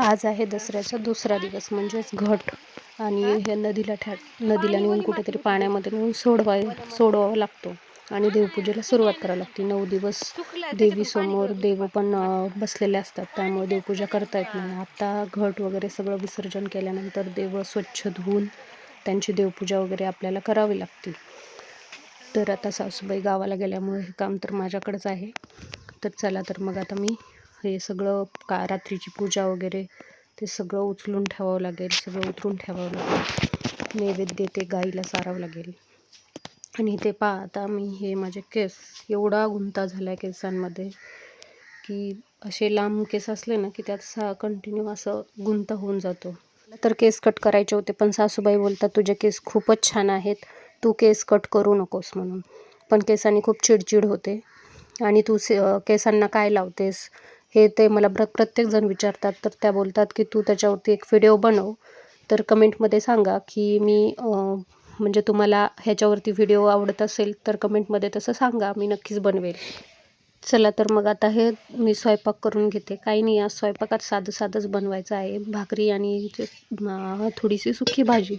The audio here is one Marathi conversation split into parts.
आज आहे दसऱ्याचा दुसरा दिवस म्हणजेच घट. आणि हे नदीला ठ्या नदीला नेऊन कुठेतरी पाण्यामध्ये नेऊन सोडवाय सोडवावा लागतो. आणि देवपूजेला सुरुवात करावी लागते. नऊ दिवस देवीसमोर देव पण बसलेले असतात. त्यामुळे देवपूजा करता येत नाही. आत्ता घट वगैरे सगळं विसर्जन केल्यानंतर देव स्वच्छ धुवून त्यांची देवपूजा वगैरे आपल्याला करावी लागते. तर आता सासूबाई गावाला गेल्यामुळे हे काम तर माझ्याकडंच आहे. तर चला तर मग आता मी हे सगळं का रात्रीची पूजा वगैरे ते सगळं उचलून ठेवावं लागेल सगळं उतरून ठेवावं लागेल. नैवेद्य ते गाईला सारावं लागेल. आणि ते पहा आता मी हे माझे केस एवढा गुंता झाला आहे केसांमध्ये की असे लांब केस असले ना की त्यात सा कंटिन्यू असं गुंता होऊन जातो. तर केस कट करायचे होते पण सासूबाई बोलतात तुझे केस खूपच छान आहेत तू केस कट करू नकोस म्हणून. पण केसांनी खूप चिडचिड होते. आणि तू से केसांना काय लावतेस? हे ते मला प्र प्रत्येकजण विचारतात. तर त्या बोलतात की तू त्याच्यावरती एक व्हिडिओ बनव. तर कमेंटमध्ये सांगा की मी म्हणजे तुम्हाला ह्याच्यावरती व्हिडिओ आवडत असेल तर कमेंटमध्ये तसं सांगा. मी नक्कीच बनवेल. चला तर मग आता हे मी स्वयंपाक करून घेते. काही नाही आज स्वयंपाकात साधं साधंच बनवायचं आहे. भाकरी आणि थोडीशी सुकी भाजी.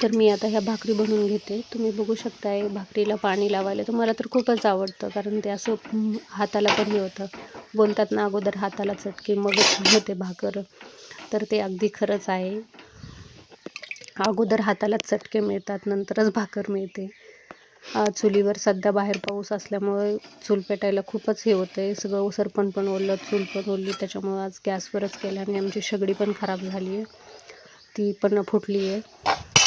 तर मी आता ह्या भाकरी बनवून घेते. तुम्ही बघू शकताय भाकरीला पाणी लावायला तर मला तर खूपच आवडतं. कारण ते असं हाताला पण हे होतं बोलतात ना अगोदर हाताला चटके मगच होते भाकर. तर ते अगदी खरंच आहे. अगोदर हाताला चटके मिळतात नंतरच भाकर मिळते. चुलीवर सध्या बाहेर पाऊस असल्यामुळे चूल पेटायला खूपच हे होतं आहे सगळं सरपण पण ओललं चूल पण ओलली त्याच्यामुळं आज गॅसवरच केल्याने आमची शेगडी पण खराब झाली आहे ती पण फुटली आहे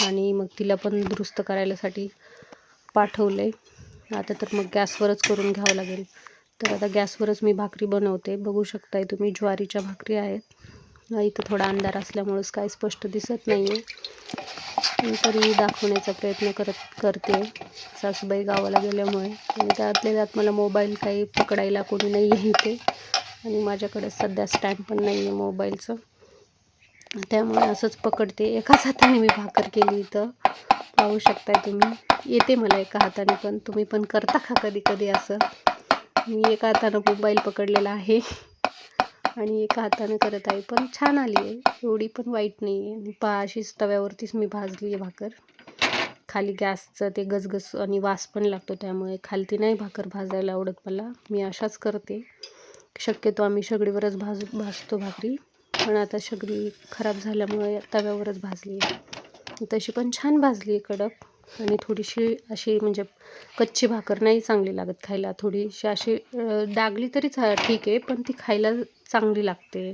आणि मग तिला पण दुरुस्त करायलासाठी पाठवलं आहे आता तर मग गॅसवरच करून घ्यावं लागेल. तर आता गॅसवरच मी भाकरी बनवते. बघू शकताय तुम्ही ज्वारीच्या भाकरी आहेत. इथं थोडा अंधार असल्यामुळेच काही स्पष्ट दिसत नाही आहे तरी दाखवण्याचा प्रयत्न करत करते. सासूबाई गावाला गेल्यामुळे. आणि त्यातल्या त्यात मला मोबाईल काही पकडायला कोणी नाही आहे इथे. आणि माझ्याकडे सध्या स्टँड पण नाही आहे मोबाईलचं. त्यामुळे असंच पकडते. एकाच हाताने मी भाकर केली इथं. पाहू शकताय तुम्ही. येते मला एका हाताने पण. तुम्ही पण करता का कधी कधी असं? मी एका हातानं मोबाईल पकडलेला आहे. आणि एका हातानं करत आहे. पण छान आली आहे. एवढी पण वाईट नाही आहे. आणि पहा अशीच तव्यावरतीच मी भाजली आहे भाकर. खाली गॅसचं ते गजगज आणि वास पण लागतो त्यामुळे खालती नाही भाकर भाजायला आवडत मला. मी अशाच करते. शक्यतो आम्ही शेगडीवरच भाज भाजतो भाकरी. पण आता शेगडी खराब झाल्यामुळे तव्यावरच भाजली आहे. तशी पण छान भाजली आहे कडक. आणि थोडीशी अशी म्हणजे कच्ची भाकर नाही चांगली लागत खायला. थोडीशी अशी डागली तरी चा ठीक आहे पण ती खायला चांगली लागते.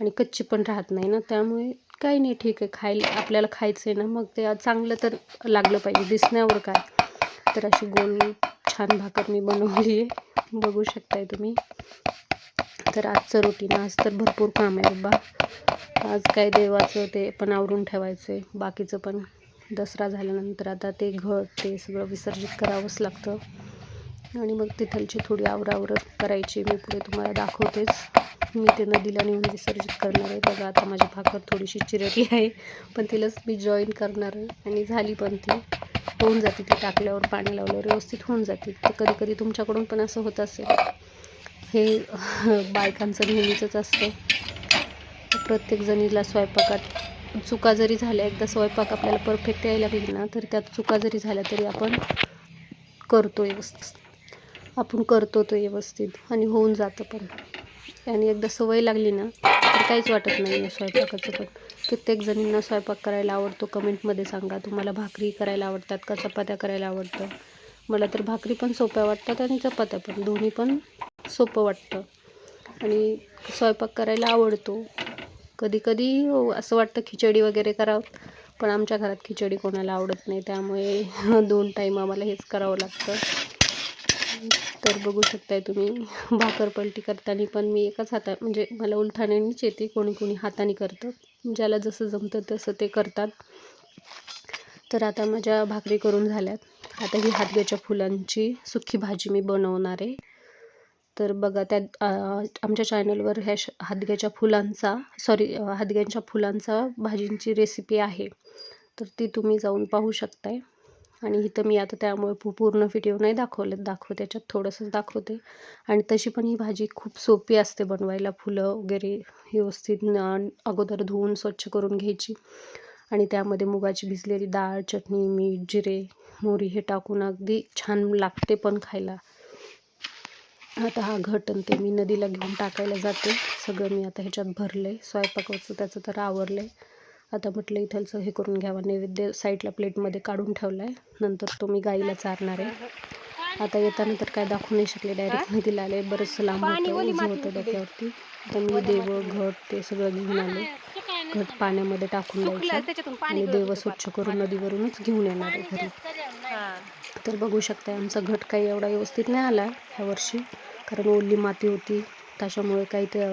आणि कच्ची पण राहत नाही ना त्यामुळे काही नाही ठीक आहे खायला आपल्याला खायचं आहे ना मग ते चांगलं तर लागलं पाहिजे. दिसण्यावर काय? तर अशी गोल छान भाकर मी बनवली आहे. बघू शकताय तुम्ही. तर आजचं रुटीन आज तर भरपूर काम आहे बाबा. आज काय देवाचं ते पण आवरून ठेवायचं आहे बाकीचं पण दसरा झाल्यानंतर आता ते घट ते सगळं विसर्जित करावंच लागतं. आणि मग तिथलची थोडी आवरावर करायची. मी पुढे तुम्हाला दाखवतेच. मी ते नदीला नेऊन विसर्जित करणार आहे. बघा आता माझी भाकर थोडीशी चिरटी आहे. पण तिलाच मी जॉईन करणार आहे. आणि झाली पण ती. होऊन जाते ती टाकल्यावर पाणी लावल्यावर व्यवस्थित होऊन जाते. तर कधी कधी तुमच्याकडून पण असं होत असेल हे बायकांचं नेहमीचंच असतं. प्रत्येक जणीला स्वयंपाकात चुका जरी झाल्या एकदा स्वयंपाक आपल्याला परफेक्ट यायला लागली ना तर त्यात चुका जरी झाल्या तरी आपण करतो व्यवस्थित. आपण करतो तो व्यवस्थित आणि होऊन जातं पण. आणि एकदा सवय लागली ना तर काहीच वाटत नाही आहे स्वयंपाकाचं पण. प्रत्येक जणींना स्वयंपाक करायला आवडतो. कमेंटमध्ये सांगा तुम्हाला भाकरी करायला आवडतात का चपात्या करायला आवडतं? मला तर भाकरी पण सोप्या वाटतात आणि चपात्या पण. दोन्ही पण सोपं वाटतं. आणि स्वयंपाक करायला आवडतो. कधी कधी हो, असं वाटतं खिचडी वगैरे करावं पण आमच्या घरात खिचडी कोणाला आवडत नाही त्यामुळे दोन टाईम आम्हाला हेच करावं लागतं. तर बघू शकताय तुम्ही भाकर पलटी करताना पण मी एकाच हाता म्हणजे मला उलथाण्यानीच येते कोणी कोणी हाताने करतं. ज्याला जसं जमतं तसं ते करतात. तर आता माझ्या भाकरी करून झाल्यात. आता ही हातग्याच्या फुलांची सुखी भाजी मी बनवणार आहे. तर बघा त्यात आमच्या चॅनलवर ह्या श हादग्याच्या फुलांचा सॉरी हादग्यांच्या फुलांचा भाजींची रेसिपी आहे. तर ती तुम्ही जाऊन पाहू शकताय. आणि इथं मी आता त्यामुळे पूर्ण व्हिडिओ नाही दाखवले दाखवते त्याच्यात थोडंसंच दाखवते. आणि तशी पण ही भाजी खूप सोपी असते बनवायला फुलं वगैरे व्यवस्थित अगोदर धुवून स्वच्छ करून घ्यायची. आणि त्यामध्ये मुगाची भिजलेली डाळ चटणी मीठ जिरे मोहरी हे टाकून अगदी छान लागते पण खायला. आता हा घट आणि ते मी नदीला घेऊन टाकायला जाते. सगळं मी आता ह्याच्यात भरलं आहे स्वयंपाकाचं त्याचं तर आवरलं आहे आता म्हटलं इथलचं हे करून घ्यावं. नैवेद्य साईडला प्लेटमध्ये काढून ठेवला आहे नंतर तो मी गाईला चारणार आहे. आता येताना तर काय दाखवू नाही शकले. डायरेक्ट नदीला आले. बरंचसं लांब होतं. ओझं होतं डोक्यावरती. तर मी देव घट ते सगळं घेऊन आले. घट पाण्यामध्ये टाकून द्यायचं. आणि देव स्वच्छ करून नदीवरूनच घेऊन येणार आहे घरी. तर बघू शकता आमचा घट काही एवढा व्यवस्थित नाही आला ह्या वर्षी. कारण ओली माती होती. त्याच्यामुळे काही ते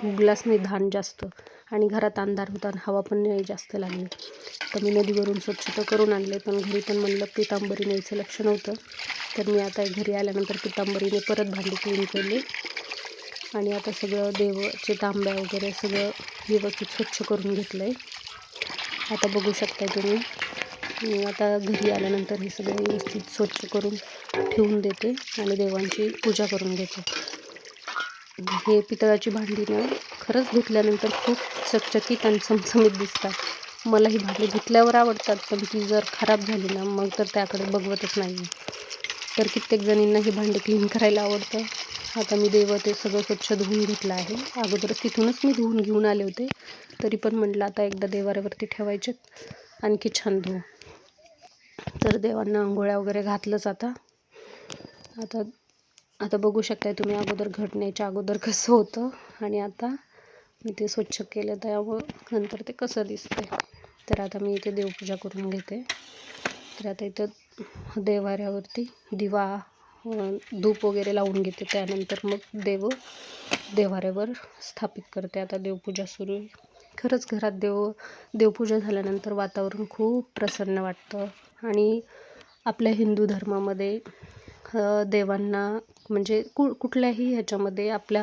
उगलाच नाही धान जास्त. आणि घरात अंधार होता आणि हवा पण नाही जास्त लागली. तर मी नदीवरून स्वच्छता करून आणले. पण घरी पण म्हणलं पितांबरी न्यायचं लक्ष नव्हतं. तर मी आता घरी आल्यानंतर पितांबरीने परत भांडी क्लीन केली. आणि आता सगळं देवचे तांब्या वगैरे सगळं व्यवस्थित स्वच्छ करून घेतलं आहे आता बघू शकता तुम्ही. आता घरी आल्यानंतर हे सगळं व्यवस्थित स्वच्छ करून ठेवून देते आणि देवांची पूजा करून घेते. हे पितळाची भांडी ना खरंच धुतल्यानंतर खूप चकचकीत आणि चमचमीत दिसतात. मला ही भांडी धुतल्यावर आवडतात पण ती जर खराब झाली ना मग तर त्याकडे बघवतच नाही तर कित्येक जणींना ही भांडी क्लीन करायला आवडतं. आता मी देव ते सगळं स्वच्छ धुवून घेतलं आहे. अगोदर तिथूनच मी धुवून घेऊन आले होते. तरी पण म्हटलं आता एकदा देवाऱ्यावरती ठेवायचे आणखी छान धुवू. तर देवांना आंघोळ्या वगैरे घातलंच आता. आता आता बघू शकताय तुम्ही अगोदर घटनेच्या अगोदर कसं होतं आणि आता मी ते स्वच्छ केलं त्यामुळं नंतर ते कसं दिसतंय. तर आता मी इथे देवपूजा करून घेते. तर आता इथं देवाऱ्यावरती दिवा धूप वगैरे लावून घेते. त्यानंतर मग देव देवाऱ्यावर स्थापित करते. आता देवपूजा सुरू आहे. खरंच घरात देव देवपूजा झाल्यानंतर वातावरण खूप प्रसन्न वाटतं. आणि आपल्या हिंदू धर्मामध्ये देवांना म्हणजे कु कुठल्याही ह्याच्यामध्ये आपल्या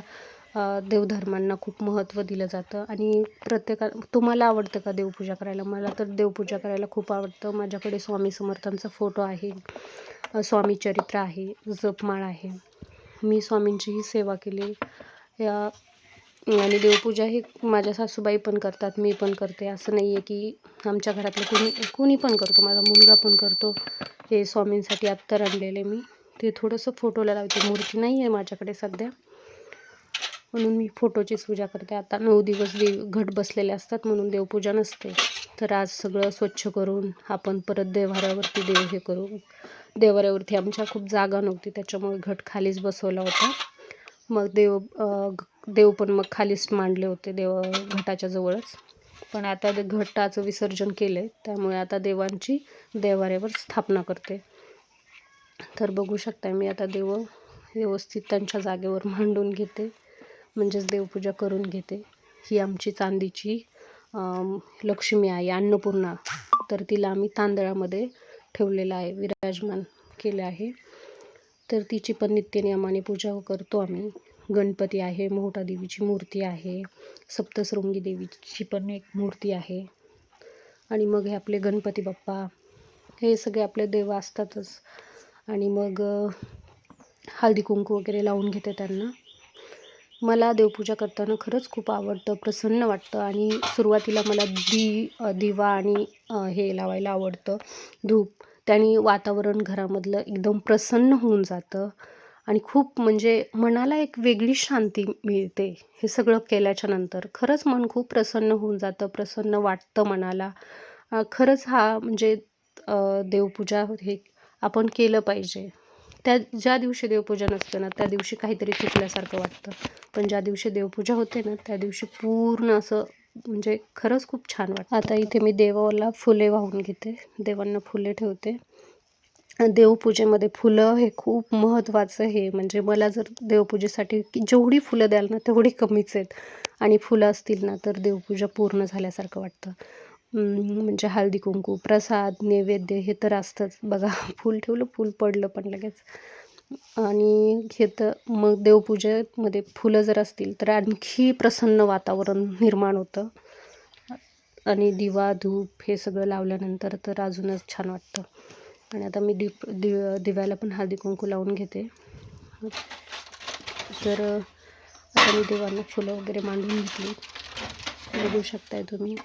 देवधर्मांना खूप महत्त्व दिलं जातं. आणि प्रत्येका तुम्हाला आवडतं का देवपूजा करायला? मला तर देवपूजा करायला खूप आवडतं. माझ्याकडे स्वामी समर्थांचा फोटो आहे स्वामी चरित्र आहे जपमाळ आहे. मी स्वामींचीही सेवा केली. या आणि देवपूजा ही माझ्या सासूबाई पण करतात मी पण करते. असं नाही आहे की आमच्या घरातलं कोणी कोणी पण करतो माझा मुलगा पण करतो. हे स्वामींसाठी अत्तर आणलेले मी. ते थोडंसं फोटोला लावते. मूर्ती नाही आहे माझ्याकडे सध्या. म्हणून मी फोटोचीच पूजा करते. आता नऊ दिवस देव घट बसलेले असतात म्हणून देवपूजा नसते. तर आज सगळं स्वच्छ करून आपण परत देवाऱ्यावरती देव हे करू. देवाऱ्यावरती आमच्या खूप जागा नव्हती त्याच्यामुळे घट खालीच बसवला होता. मग देव ग- देव पण मग खालीच मांडले होते देव घटाच्या जवळच. पण आता ते घटाचं विसर्जन केलं आहे त्यामुळे आता देवांची देवाऱ्यावर स्थापना करते. तर बघू शकता मी आता देव व्यवस्थित त्यांच्या जागेवर मांडून घेते म्हणजेच देवपूजा करून घेते. ही आमची चांदीची लक्ष्मी आहे अन्नपूर्णा. तर तिला आम्ही तांदळामध्ये ठेवलेलं आहे विराजमान केलं आहे. तर तिची पण नित्यनियमाने पूजा करतो आम्ही. गणपती आहे मोहटा देवीची मूर्ती आहे सप्तशृंगी देवीची पण एक मूर्ती आहे. आणि मग हे आपले गणपती बाप्पा हे सगळे आपले देव असतातच. आणि मग हळदी कुंकू वगैरे लावून घेते त्यांना. मला देवपूजा करताना खरंच खूप आवडतं प्रसन्न वाटतं आणि सुरुवातीला मला दी दिवा आणि हे लावायला आवडतं. धूप. त्याने वातावरण घरामधलं एकदम प्रसन्न होऊन जातं. आणि खूप म्हणजे मनाला एक वेगळी शांती मिळते हे सगळं केल्याच्यानंतर. खरंच मन खूप प्रसन्न होऊन जातं प्रसन्न वाटतं मनाला. खरंच हा म्हणजे देवपूजा हे आपण केलं पाहिजे. त्या ज्या दिवशी देवपूजा नसते ना त्या दिवशी काहीतरी चुकल्यासारखं वाटतं. पण ज्या दिवशी देवपूजा होते ना त्या दिवशी पूर्ण असं म्हणजे खरंच खूप छान वाटतं. आता इथे मी देवाला फुले वाहून घेते. देवांना फुले ठेवते. देवपूजेमध्ये फुलं हे खूप महत्त्वाचं हे. म्हणजे मला जर देवपूजेसाठी की जेवढी फुलं द्याल ना तेवढी कमीच आहेत. आणि फुलं असतील ना तर देवपूजा पूर्ण झाल्यासारखं वाटतं. म्हणजे हळदी कुंकू प्रसाद नैवेद्य हे तर असतंच. बघा फूल ठेवलं फूल पडलं पण लगेच. आणि घेतं मग देवपूजेमध्ये फुलं जर असतील तर आणखी प्रसन्न वातावरण निर्माण होतं. आणि दिवा धूप हे सगळं लावल्यानंतर तर अजूनच छान वाटतं. आणि आता मी दीप दि दिव्याला पण हळदी कुंकू लावून घेते. तर आता मी देवांना फुलं वगैरे मांडून घेतली. बघू शकताय तुम्ही.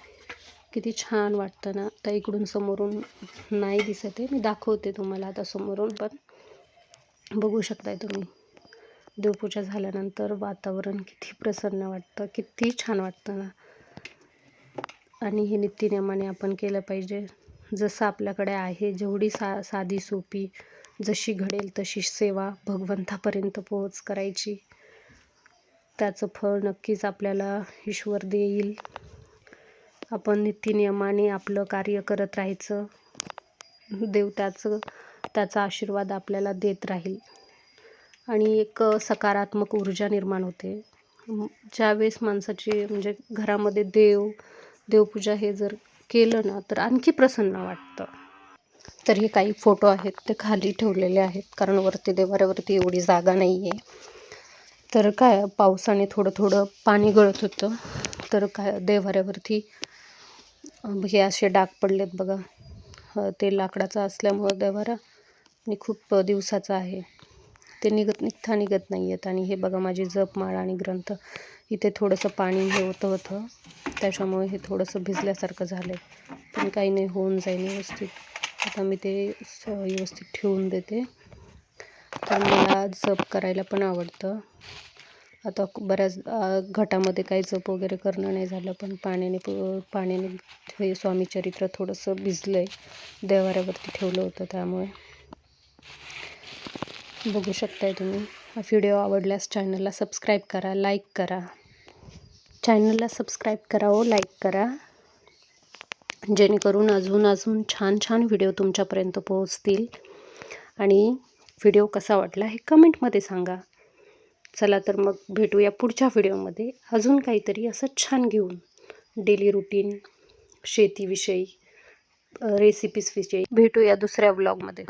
किती छान वाटतं ना. आता इकडून समोरून नाही दिसत आहे. मी दाखवते तुम्हाला आता समोरून पण. बघू शकताय तुम्ही. देवपूजा झाल्यानंतर वातावरण किती प्रसन्न वाटतं किती छान वाटतं ना. आणि हे नित्यनियमाने आपण केलं पाहिजे. जसं आपल्याकडे आहे जेवढी सा साधी सोपी जशी घडेल तशी सेवा भगवंतापर्यंत पोहोच करायची. त्याचं फळ नक्कीच आपल्याला ईश्वर देईल. आपण नित्यनियमाने आपलं कार्य करत राहायचं. देव त्याचं त्याचा आशीर्वाद आपल्याला देत राहील. आणि एक सकारात्मक ऊर्जा निर्माण होते. ज्यावेळेस माणसाची म्हणजे घरामध्ये देव देवपूजा हे जर केलं ना तर आणखी प्रसन्न वाटतं. तर हे काही फोटो आहेत ते खाली ठेवलेले आहेत कारण वरती देवाऱ्यावरती एवढी जागा नाही आहे तर काय पावसाने थोडं थोडं पाणी गळत होतं. तर काय देवाऱ्यावरती हे असे डाग पडलेत बघा. ते लाकडाचं असल्यामुळं देवारा आणि खूप दिवसाचं आहे. ते निघत निघता निघत नाही आहेत. आणि हे बघा माझी जपमाळ आणि ग्रंथ. इथे थोडंसं पाणी हे होतं होतं. त्याच्यामुळे हे थोडंसं भिजल्यासारखं झालं आहे पण काही नाही होऊन जाईल व्यवस्थित. आता मी ते व्यवस्थित ठेवून देते. तर मला जप करायला पण आवडतं. आता बऱ्याच घटामध्ये काही जप वगैरे करणं नाही झालं पण पाण्याने पाण्याने हे स्वामीचरित्र थोडंसं भिजलं आहे देवाऱ्यावरती ठेवलं होतं त्यामुळे. बघू शकताय तुम्ही. हा व्हिडिओ आवडल्यास चॅनलला सबस्क्राईब करा लाईक करा. चॅनलला सबस्क्राईब करा हो, व लाईक करा. जेणेकरून अजून अजून छान छान व्हिडिओ तुमच्यापर्यंत पोहोचतील. आणि व्हिडिओ कसा वाटला हे कमेंटमध्ये सांगा. चला तर मग भेटूया पुढच्या व्हिडिओमध्ये अजून काहीतरी असं छान घेऊन. डेली रुटीन शेतीविषयी रेसिपीजविषयी भेटूया दुसऱ्या व्लॉगमध्ये